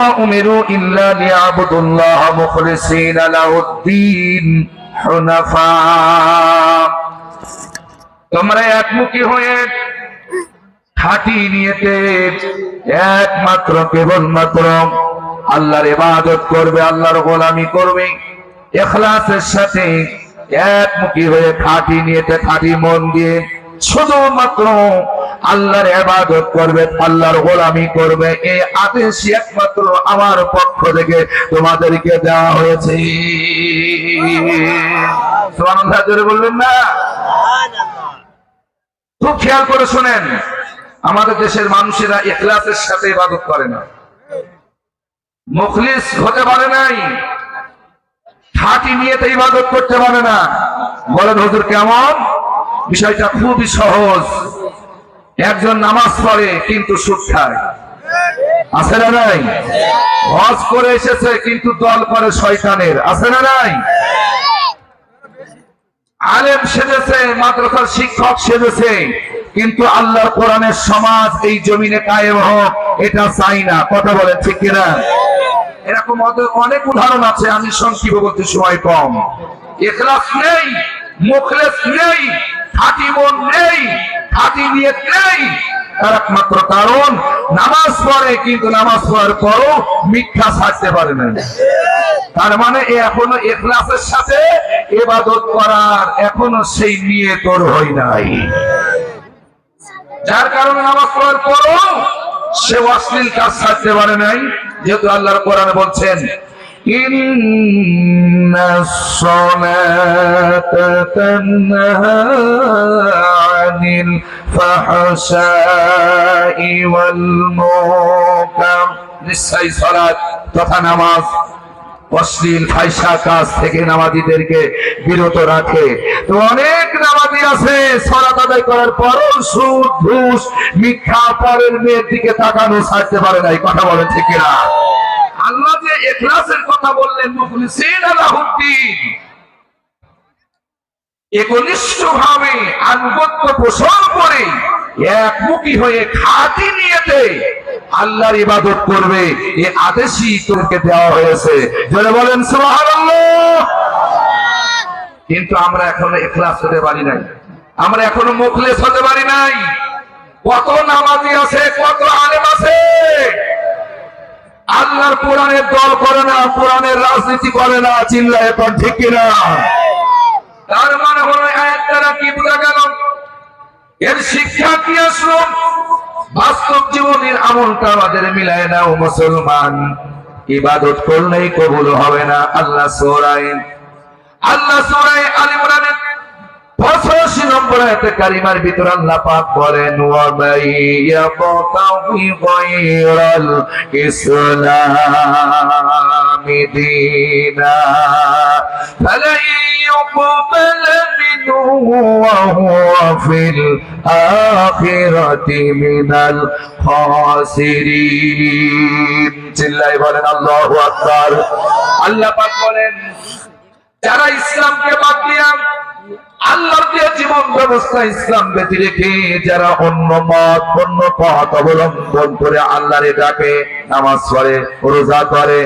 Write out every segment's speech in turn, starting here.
أمروا إلا ليعبدوا الله مخلصين له الدين حنفاء তোমরা একমুখী হয়ে খাঁটি নিয়েতে একমাত্র কেবলমাত্র আল্লাহর ইবাদত করবে আল্লাহর গোলামি করবে এখলাসের সাথে একমুখী হয়ে খাঁটি নিয়েতে খাঁটি মন দিয়ে শুধুমাত্র আল্লাহর ইবাদত করবে, আল্লাহর গোলামি করবে এই আদেশ একমাত্র আমার পক্ষ থেকে তোমাদেরকে দেওয়া হয়েছে। বলবেন না? খুব খেয়াল করে শোনেন, আমাদের দেশের মানুষেরা ইখলাসের সাথে ইবাদত করে না। মুখলিস হতে পারে নাই, খাঁটি নিয়েতে ইবাদত করতে পারে না। বলেন, হুজুর কেমন? বিষয়টা খুবই সহজ। একজন নামাজ পড়ে, কিন্তু সুদ খায়। আছে না নাই? হজ করে এসেছে, কিন্তু দল করে শয়তানের। আছে না নাই? আলেম সেজেছে, মাদ্রাসার শিক্ষক সেজেছে, কিন্তু আল্লাহর কোরআনের সমাজ এই জমিনে কায়েম হোক, এটা চাই না। কথা বলেন ঠিক কিনা? এরকম অনেক উদাহরণ আছে, আমি সংক্ষিপ্ত বলতে সময় কম। এখলাস নেই, মুখলেস নেই খাঁটি মন নেই, খাঁটি নিয়ত নেই। তার একমাত্র কারণ, নামাজ পড়ে, কিন্তু নামাজ পড়ার পরও মিথ্যা ছাড়তে পারে না। তার মানে এখনও এখলাসের সাথে এবাদত করার এখনও সেই নিয়ে তোর হয় নাই। যার কারণে নামাজ পড়ার পরও সে অশ্লীল কাজ ছাড়তে পারে নাই, যেহেতু আল্লাহর কোরআনে বলছেন إن الصلاة تنهى عن الفحشاء والمنكر নিশ্চয়ই সালাত তথা নামাজ অশ্লীল ফাইসা কাজ থেকে নামাজিদেরকে বিরত রাখে তো অনেক নামাজি আছে সলাত আদায় করার পরও সুদ ঘুষ মিথ্যা পরের মেয়ের দিকে তাকানো ছাড়তে পারে নাই কথা বলে ঠিক না আল্লাহ যে এখলাসের কথা বললেন আলাহুদ্দিন একনিষ্ঠ ভাবে আনুগত্য পোষণ করে একমুখী হয়ে খাঁটি নিয়েতে আল্লাহর ইবাদত করবে। এ আদেশই তোকে দেওয়া হয়েছে। যারা বলেন কিন্তু আমরা এখনও এখলাস হতে পারি নাই। আমরা এখনও মুখলেস হতে পারি নাই। কত নামাজি আছে, কত আলেম আছে। আল্লাহর কোরআনের দল করে না, কোরআনের রাজনীতি করে না, চিল্লায় এখন ঠিক কিনা? তার মানে হলো আয়াত দ্বারা কি বোঝা গেল? এর শিক্ষা কি আসলো? বাস্তব জীবনের আমলটা আমাদের মিলায় না ও মুসলমান। ইবাদত করলেই কবুল হবে না, আল্লাহ সোরাই আল্লাহ সোরাই আল ইমরানের পঁচাশি নম্বর আয়াতে কারিমার ভিতর আল্লাহ পাক বলেন ওয়া মাইয়াবতাহি গায়রাল ইসলামি দীনা ফালাই يقبل منه وهو في الآخرة من الخاسرين চিল্লাই বলেন আল্লাহু আকবার আল্লাহ পাক বলেন যারা ইসলামকে বাদ দিয়া জীবন ব্যবস্থা ইসলাম ব্যতি রেখে যারা অন্য মত, অন্য পথ অবলম্বন করে ডাকে, নামাজ পড়ে, রোজা করে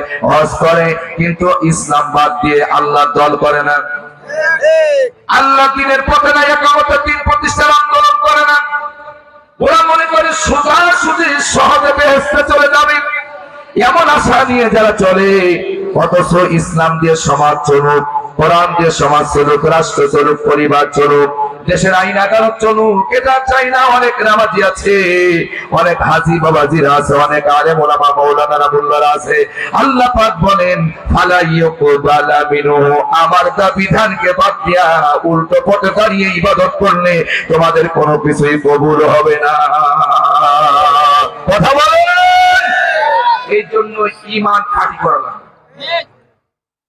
করে, কিন্তু ইসলাম বাদ দিয়ে আল্লাহ দল করে না। আল্লাহ দিনের পথে না একামতের দিন প্রতিষ্ঠার আন্দোলন করে না। ওরা মনে করে সোজা সুজি সহজে বেহেস্তে চলে যাবে। এমন আশা নিয়ে যারা চলে, অথচ ইসলাম দিয়ে সমাজ চলুক। কোরআন দিয়ে সমাজ চলুক, রাষ্ট্র চলুক, পরিবার চলুক, দেশের আইন আদালত চলুক, এটা চাই না, অনেক নামাজি আছে, অনেক হাজি বাবাজিরা আছে, অনেক আলেম ওলামা মৌলানা মুল্লারা আছে। আল্লাহ পাক বলেন আমার দা বিধানকে বাদ দিয়া উল্টো পথে দাঁড়িয়ে ইবাদত করলে তোমাদের কোনো কিছুই কবুল হবে না। কথা বলেন! এই জন্য ইমান খাঁটি করা ইখলাসের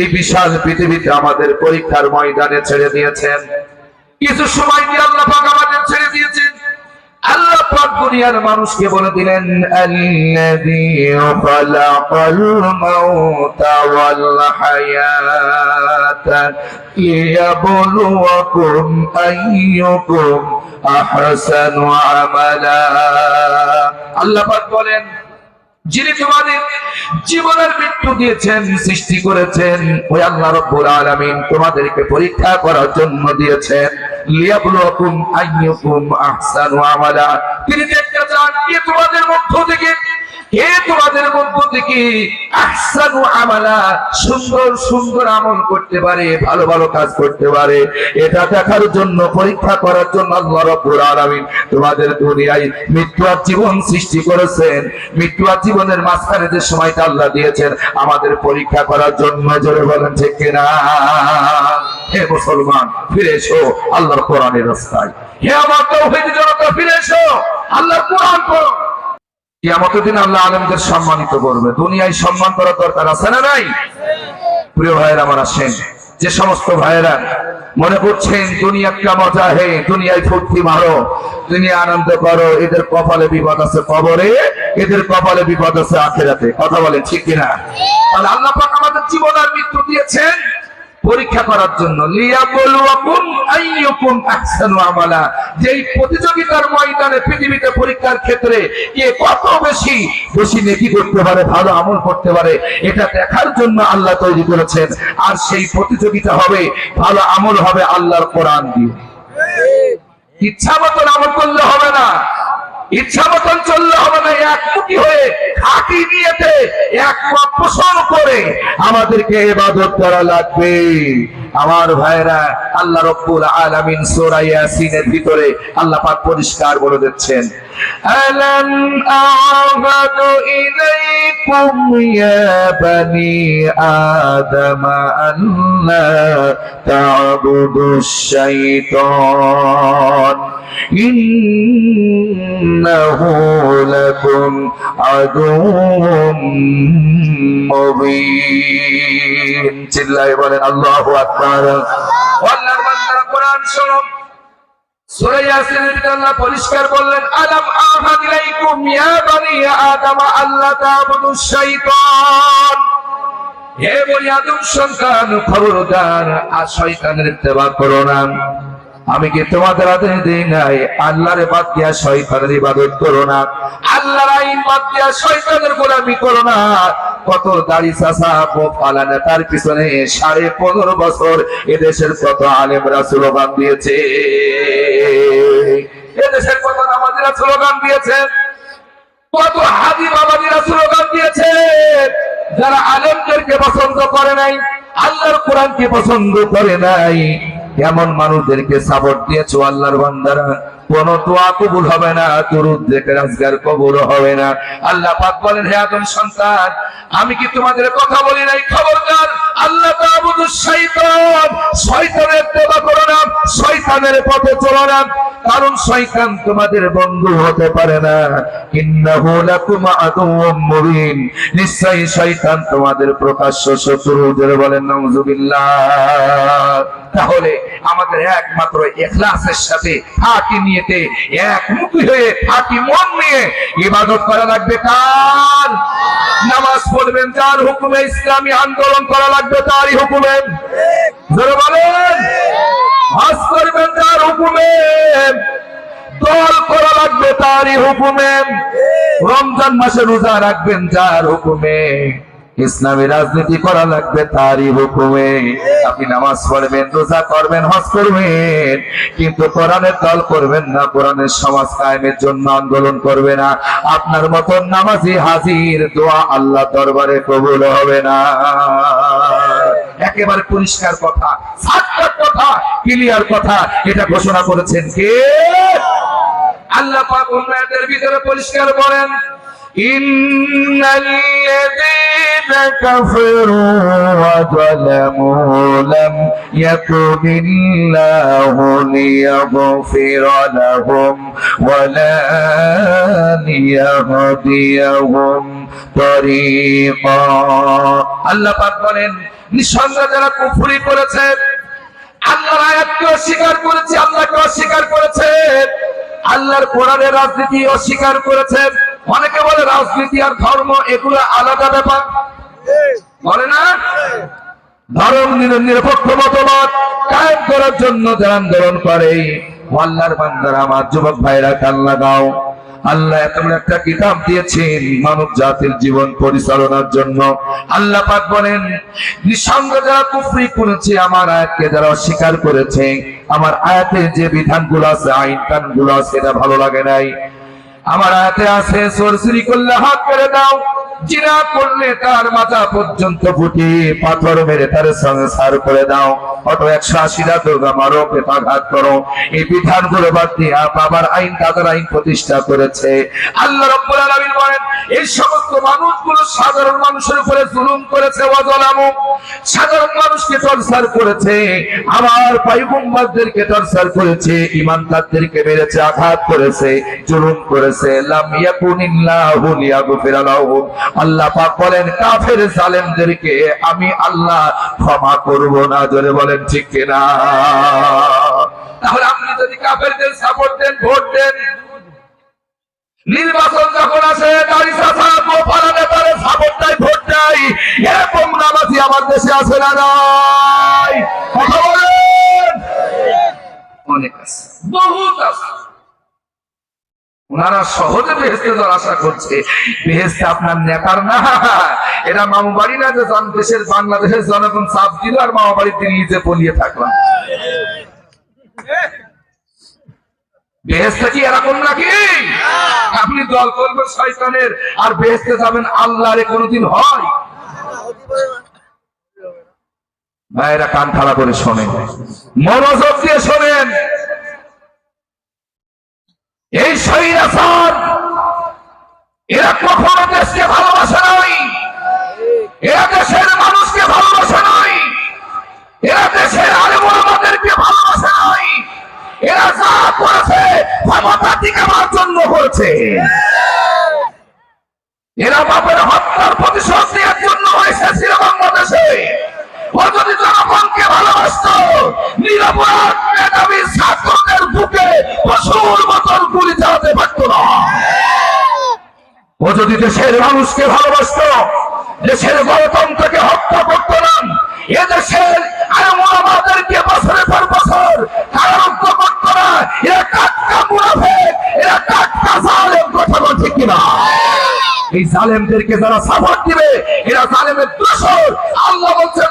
এই বিশাল পৃথিবীতে আমাদের পরীক্ষার ময়দানে ছেড়ে দিয়েছেন। কিছু সময় দিয়ে আল্লাহ পাক আমাদের ছেড়ে দিয়েছেন। আল্লাহ পাক দুনিয়ার মানুষকে বলে দিলেন, আল্লাযী খালাকাল মাউতা ওয়াল হায়াতা লিয়াবলুয়াকুম আইয়ুকুম আহসানু আমালা। আল্লাহ পাক বলেন যিনি তোমাদের জীবনের মৃত্যু দিয়েছেন, সৃষ্টি করেছেন, ওই আল্লাহ রব্বুল আলামিন তোমাদেরকে পরীক্ষা করার জন্য দিয়েছেন। লিয়াবলুকুম আইয়ুকুম আহসানু আমালা। তিনি দেখতে চান, কে তোমাদের মধ্য থেকে তোমাদের মধ্য থেকে সুন্দর সুন্দর আমল করতে পারে, ভালো ভালো কাজ করতে পারে। এটা দেখার জন্য, পরীক্ষা করার জন্য তোমাদের দুনিয়ায় মৃত্যু আর জীবন সৃষ্টি করেছেন। মৃত্যু আর জীবনের মাঝখানে যে সময়টা আল্লাহ দিয়েছেন, আমাদের পরীক্ষা করার জন্য জোরে বলেন, ঠিক কিনা? হে মুসলমান, ফিরে এসো আল্লাহর কোরআনের রাস্তায়। হে আমার তৌহিদ জনতা ফিরে এসো, আল্লাহর কোরআন পড়ো। কিয়ামতের দিন আল্লাহ আলমদের সম্মানিত করবে। দুনিয়ায় সম্মান করার দরকার আছে না নাই? প্রিয় ভাইয়ের, আমার আসেন। যে সমস্ত ভাইয়েরা মনে করছেন দুনিয়া মজা হে দুনিয়ায় ফুর্তি মারো দুনিয়া আনন্দ করো, এদের কপালে বিপদ আছে কবরে, এদের কপালে বিপদ আছে আখেরাতে। কথা বলে ঠিক কিনা? তাহলে আল্লাহ পাক আমাদের জীবন আর মৃত্যু দিয়েছেন। পরীক্ষা করার জন্য। যেই প্রতিযোগিতার ময়দানে পৃথিবীতে পরীক্ষার ক্ষেত্রে কে কত বেশি বেশি নেকি করতে পারে, ভালো আমল করতে পারে, এটা দেখার জন্য আল্লাহ তৈরি করেছেন। আর সেই প্রতিযোগিতা হবে, ভালো আমল হবে আল্লাহর কোরআন দিয়ে। ইচ্ছা মতন আমল করলে হবে না। ইচ্ছা মতন চললে হবে না একমুখী হয়ে খাঁটি নিয়েতে এক পোষণ করে আমাদেরকে এবাদত করা লাগবে। আমার ভাইরা আল্লাহ রব্বুল আলামিন সূরা ইয়াসিনের ভিতরে আল্লাহ পাক পরিষ্কার বলে দিচ্ছেন, আলাম আ'বাদু ইলাইকুম ইয়া বানি আদম আল্লা তা'বুদুশ শাইতান, ইন্নাহু লাকুম আদুউম মুবিন। চিল্লায় বলেন, আল্লাহু আকবার। আল্লাহ পরিষ্কার বললেন, আলাম আদম আল্লাহ হে বনি আদম, সন্তান, খবরদার, আর শয়তানের ইত্তেবা করো আমি কি তোমাদের আদেশ দিই নাই? আল্লাহর বাদ দিয়া শয়তানের ইবাদত করো না। আল্লাহর আইন বাদ দিয়া শয়তানের গোলামি করো না। কত দাড়ি চাষা পালানে, তার পিছনে সাড়ে পনেরো বছর এদেশের কত আলেমরা স্লোগান দিয়েছে। এদেশের কত নামাজিরা স্লোগান দিয়েছে। কত হাজি বাবাজিরা স্লোগান দিয়েছে। যারা আলেমদেরকে পছন্দ করে নাই, আল্লাহর কোরআনকে পছন্দ করে নাই। এমন মানুষদেরকে সাপোর্ট দিয়েছ আল্লাহর বান্দারা? কোন তোয়া কবুল হবে না, দুরুদ দেখে রাজগার কবুল হবে না। আল্লাহ পাক বলেন, হে আদম সন্তান, আমি কি তোমাদের কথা বলি নাই, খবরদার? আল্লাহ পথে কারণ তোমাদের বন্ধু হতে পারে না। প্রকাশ্য শত্রু বলেন তাহলে আমাদের একমাত্র ইখলাসের সাথে ফাঁকি নিয়েতে, একমুখী হয়ে ফাঁকি মন নিয়ে ইবাদত করা লাগবে কার? নামাজ পড়বেন যার হুকুমে ইসলামী আন্দোলন করা লাগবে হুকুমে। করবেন যার হুকুমে। দল করা লাগবে তারই হুকুমে। রমজান মাসে রোজা রাখবেন যার হুকুমে। ইসলামী রাজনীতি করা লাগবে তারই হুকুমে। আপনি নামাজ পড়বেন, রোজা করবেন, হজ করবেন। কিন্তু কোরআনের দল করবেন না, কোরআনের সমাজ কায়েমের জন্য আন্দোলন করবে না। আপনার মতন নামাজি হাজির দোয়া আল্লাহ দরবারে কবুল হবে না। একেবারে পরিষ্কার কথা সাক্ষাৎ কথা ক্লিয়ার কথা এটা ঘোষণা করেছেন কে আল্লাহ পাক অন্য আয়াতের ভিতরে পরিষ্কার বলেন ইন্নাল্লাযীনা كفروا وظلموا لم يكن الله ليغفر لهم ولا ليهديهم طريقا আল্লাহ পাক বলেন নিঃসন্দেহে যারা কুফুরি করেছে, আল্লাহর আয়াতকে অস্বীকার করেছে, আল্লাহকে অস্বীকার করেছে, আল্লাহর কোরআনের রাজনীতি অস্বীকার করেছে। অনেকে বলে রাজনীতি আর ধর্ম এগুলো আলাদা ব্যাপার। বলে না? ধর্ম নির- নিরপেক্ষ মতবাদ কায়েম করার জন্য যারা আন্দোলন করে। আল্লাহর বান্দারা, আমার যুবক ভাইরা কান লাগাও আল্লাহ এমন একটা কিতাব দিয়েছেন মানব জাতির জীবন পরিচালনার জন্য। আল্লাহ পাক বলেন, নিঃসঙ্গ যারা কুফরি করেছে, আমার আয়াতকে যারা অস্বীকার করেছে, আমার আয়াতে যে বিধানগুলো আছে, আইন কানুনগুলো আছে, এটা ভালো লাগে নাই। আমার আয়াতে আছে, সরসরি করলে হাত করে দাও। জিনা করলে তার মাথা পর্যন্ত ফুটি। পাথর মেরে তার সঙ্গে সার করে দাও। অত একশো আশিটা দুর্গা মারো পেপাঘাত করো। এই বিধানগুলো বাদ দিয়ে বাবার আইন তাদের আইন প্রতিষ্ঠা করেছে। আল্লাহ রব্বুল আলামিন বলেন, এই সমস্ত মানুষগুলো সাধারণ মানুষের উপরে জুলুম করেছে ওয়াজলামু সাধারণ মানুষকে টর্চার করেছে। আমার পাইগম্বারদেরকে টর্চার করেছে ইমানদারদেরকে মেরেছে, আঘাত করেছে, জুলুম করেছে। লাম ইয়াকুনিল্লাহু লিয়াগফিরা লাহুম আল্লাহ পাক বলেন, কাফের জালেমদেরকে আমি আল্লাহ ক্ষমা করব না। জোরে বলেন, ঠিক কিনা? তাহলে আপনি যদি কাফেরদের সাপোর্ট দেন ভোট দেন। নির্বাচন যখন আসে সাপোর্ট ভোট নাই এরকম নামাজি আমার দেশে আছে না কথা বলেন? অনেক আছে। বহুত আছে। ওনারা সহজে বেহেস্তে যাওয়ার আশা করছে। বেহেস্তে আপনার নেতার না। এরা মামু বাড়ি না যে দেশের বাংলাদেশের জনগণ চাপ দিল আর মামা তিনি নিজে পলিয়ে থাকলাম কি এরকম নাকি? আপনি দল করবেন শয়তানের, আর বেহেস্তে যাবেন কোনোদিন হয়? ভাইরা কান খাড়া করে শোনেন। মনোযোগ দিয়ে শোনেন। এই শহীদ এরা কখনো দেশকে ভালোবাসে নাই। এরা দেশের মানুষকে ভালোবাসে নাই। এরা দেশের আলেমাদেরকে ভালোবাসে নাই। এরা যা করেছে, ক্ষমতা টিকাবার জন্য করেছে এরা বাপের হত্যার প্রতিশোধ নেওয়ার জন্য এসেছিল বাংলাদেশে। যদি জনগণকে ভালোবাসত, নিরাপরাধ মেধাবী ছাত্রদের বুকে পশুর মতন গুলি চালাতে পারত না। ও যদি দেশের মানুষকে ভালোবাসত, দেশের গণতন্ত্রকে হত্যা করত না, এদেশের এই জালেমদেরকে যারা দিবে, এরা জালেমের দোষর। আল্লাহ বলছেন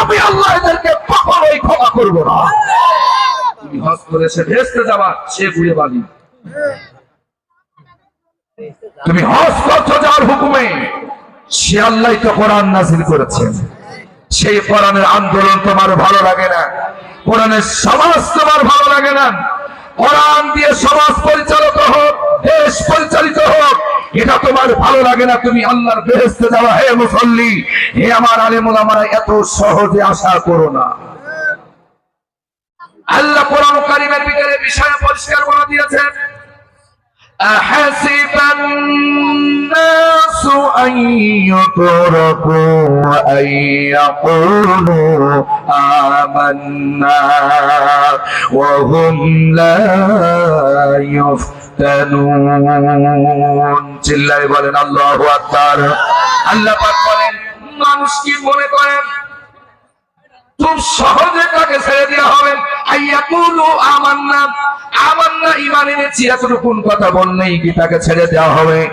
আমি আল্লাহ এদেরকে কখনোই ক্ষমা করব না। তুমি হজ করে সে ভেস্তে যাবা, সে ঘুরে বালি। তুমি হজ করছ যার হুকুমে। সে আল্লাহ তো কোরআন নাজিল করেছেন। সেই কোরআনের আন্দোলন তোমার ভালো লাগে না? কোরআনের সমাজ তোমার ভালো লাগে না? কোরআন দিয়ে সমাজ পরিচালিত হোক, দেশ পরিচালিত হোক, এটা তোমার ভালো লাগে না? তুমি আল্লাহর বেহেস্তে যাওয়া, হে মুসল্লি, হে আমার আলেমুল আমার, এত সহজে আশা করো না। আল্লাহ কোরআন কারিমের ভিতরে বিষয় পরিষ্কার করে দিয়েছেন। আহাসি হ্যাঁ, أن يتركوا أن يقولوا آمنا وهم لا يفتنون চিল্লাই বলেন আল্লাহু আকবার আল্লাহ পাক বলেন মানুষ কি মনে করেন খুব সহজে তাকে ছেড়ে দেওয়া হবে আইয়াকুলু আমান্না ছেড়ে দেওয়া হবে?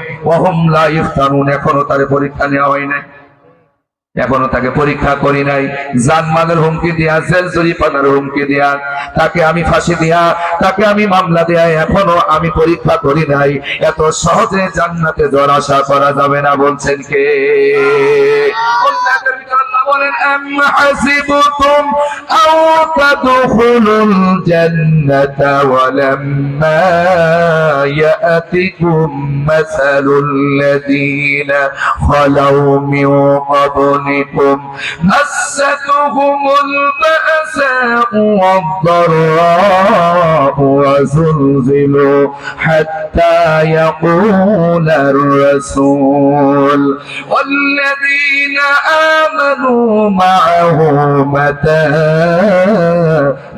পরীক্ষা করি নাই। জানমালের হুমকি দিয়া জেল জরিপানার হুমকি দিয়া, তাকে আমি ফাঁসি দিয়া, তাকে আমি মামলা দেয়া, এখনও আমি পরীক্ষা করি নাই। এত সহজে জান্নাতে যাওয়ার আশা করা যাবে না, বলছেন কে? অন্য একটা ভিতরে আল্লাহ বলেন আম হাসিবতুম আও তাদখুলুল জান্নাতা ওয়ালাম্মা ইয়াতিকুম মাসালুল লাযীনা খালাউ মিন قبلكم مستهم البأساء والضراء وزلزلوا حتى يقول الرسول والذين آمنوا معه متى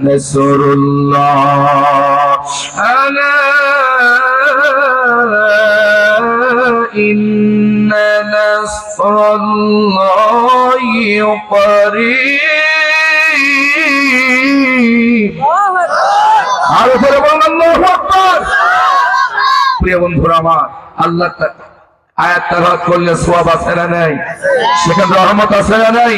نصر الله ألا إن نصر الله قريب আরো করে বলুন আল্লাহু আকবার প্রিয় বন্ধুরা আমার আল্লাহ তা- আয়াত তালাওয়াত করলে সওয়াব আছে না নাই? সেখানে রহমত আছে না নাই?